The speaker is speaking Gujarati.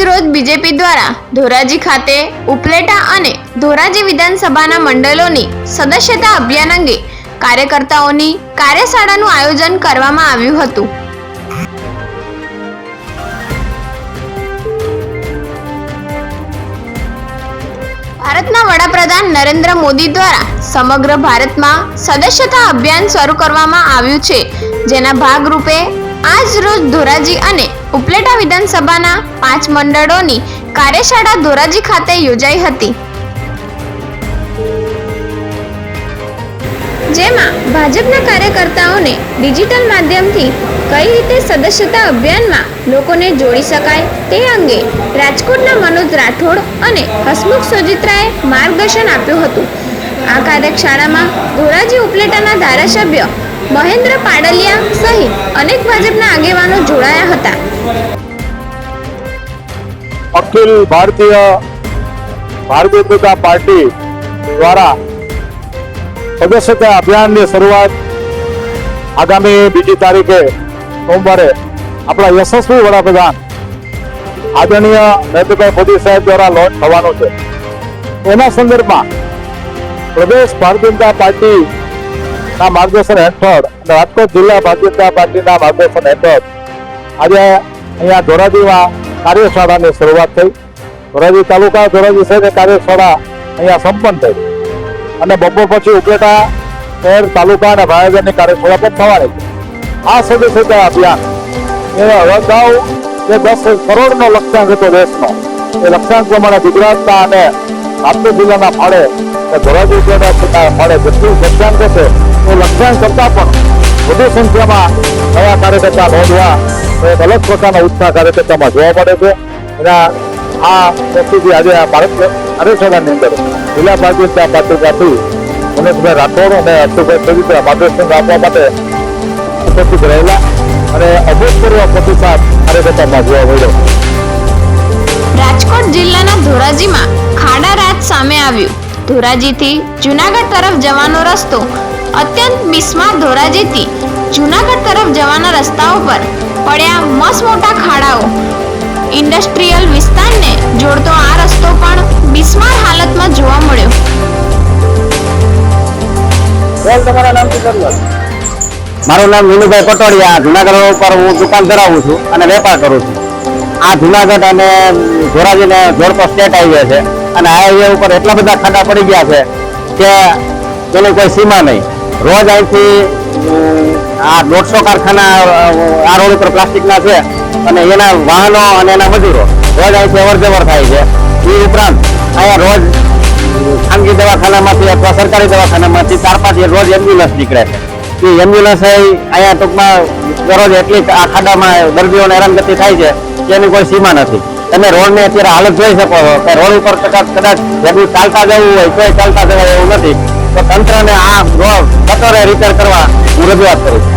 રોજ બીજેપી દ્વારા ધોરાજી ખાતે ઉપલેટા અને ધોરાજી વિધાનસભાના મંડળોની સદસ્યતા અભિયાન અંગે કાર્યકર્તાઓની કાર્યશાળાનું આયોજન કરવામાં આવ્યું હતું. ભારતના વડાપ્રધાન નરેન્દ્ર મોદી દ્વારા સમગ્ર ભારતમાં સદસ્યતા અભિયાન શરૂ કરવામાં આવ્યું છે. જેના ભાગરૂપે આજ રોજ ધોરાજી અને ઉપલેટા વિધાનસભાના પાંચ મંડળોની કાર્યશાળા ધોરાજી ખાતે યોજાઈ હતી. જેમાં ભાજપના કાર્યકર્તાઓને ડિજિટલ માધ્યમથી કઈ રીતે સદસ્યતા અભિયાનમાં લોકોને જોડી શકાય તે અંગે રાજકોટના મનોજ રાઠોડ અને હસમુખ સોજિત્રાએ માર્ગદર્શન આપ્યું હતું. આ કાર્યશાળામાં ધોરાજી ઉપલેટાના ધારાસભ્ય મહેન્દ્ર પાડલિયા સહિત અનેક ભાજપના આગેવાનો જોડાયા હતા. અખિલ ભારતીય ભારતીય જનતા પાર્ટી દ્વારા સદસ્યતા અભિયાનની શરૂઆત આગામી બીજી તારીખે સોમવારે આપણા યશસ્વી વડાપ્રધાન આદરણીય નરેન્દ્રભાઈ મોદી સાહેબ દ્વારા લોન્ચ થવાનો છે. એના સંદર્ભમાં પ્રદેશ ભારતીય જનતા પાર્ટી ના, માર્ગદર્શન હેઠળ અને રાજકોટ જિલ્લા ભારતીય જનતા પાર્ટીના માર્ગદર્શન હેઠળ આજે અહીંયા ધોરાજીમાં કાર્યશાળાની શરૂઆત થઈ. ધોરાજી તાલુકા ધોરાજી શહેરની કાર્યશાળા અહીંયા સંપન્ન થઈ. અને બપોર પછી ઉપલેટા શહેર તાલુકા અને ભાયાગરની કાર્યશાળા પણ થવાની આ સદસ્યતા અભિયાન એ અગાઉ જે દસ કરોડનો લક્ષ્યાંક હતો દેશનો, એ લક્ષ્યાંક પ્રમાણે ગુજરાતના અને રાજકોટ જિલ્લાના ફાળે ધોરાજી ઉપલેટા ફાળે જેટલું લક્ષ્યાંક છે એ લક્ષ્યાંક કરતાં પણ વધુ સંખ્યામાં નવા કાર્યકર્તા નોંધવા એક અલગ પ્રકારનો ઉત્સાહ કાર્યકર્તામાં જોવા મળે છે. એના આ પ્રસ્તુતિ આજે આ ભારત કાર્યશાળાની અંદર જિલ્લા ભારતીય જનતા મનીષભાઈ રાઠોડ અને અશોકભાઈ સવિતા માર્ગદર્શન આપવા માટે ઉપસ્થિત રહેલા અને અભૂતપૂર્વ પ્રતિસાદ કાર્યકર્તામાં જોવા મળ્યો. રાજકોટ જિલ્લાના ધોરાજીમાં ખાડા રાત સામે આવ્યું. ધોરાજીથી જુનાગઢ તરફ જવાનો રસ્તો અત્યંત બિસ્માર ધોરાજીથી જુનાગઢ તરફ જવાના રસ્તાઓ પર પડ્યા મસ મોટા ખાડાઓ. ઇન્ડસ્ટ્રીયલ વિસ્તારને જોડતો આ રસ્તો પણ બિસ્માર હાલતમાં જોવા મળ્યો. મારું નામ વિનુભાઈ પટોડિયા જુનાગઢ ઉપર હું દુકાન ધરાવું છું અને વેપાર કરું છું. આ જુનાગઢ અને ધોરાજીને જોડતો સ્ટેટ હાઈવે છે. અને આ હાઈવે ઉપર એટલા બધા ખાડા પડી ગયા છે કે તેની કોઈ સીમા નહીં. રોજ અહીંથી આ દોઢસો કારખાના આ રોડ ઉપર પ્લાસ્ટિકના છે અને એના વાહનો અને એના મજૂરો રોજ અહીંથી અવર જવર થાય છે. એ ઉપરાંત અહીંયા રોજ ખાનગી દવાખાનામાંથી અથવા સરકારી દવાખાનામાંથી ચાર પાંચ રોજ એમ્બ્યુલન્સ નીકળે છે. એ એમ્બ્યુલન્સ અહીંયા ટૂંકમાં દરરોજ એટલી આ ખાડામાં દર્દીઓને હેરાનગતિ થાય છે એની કોઈ સીમા નથી. તમે રોડને અત્યારે હાલત જોઈ શકો છો કે રોડ ઉપર કદાચ કદાચ જેટલું ચાલતા જવું હોય તોય ચાલતા જવાય એવું નથી. તો તંત્રને આ રોડ કટોરે રિપેર કરવા હું રજૂઆત કરું છું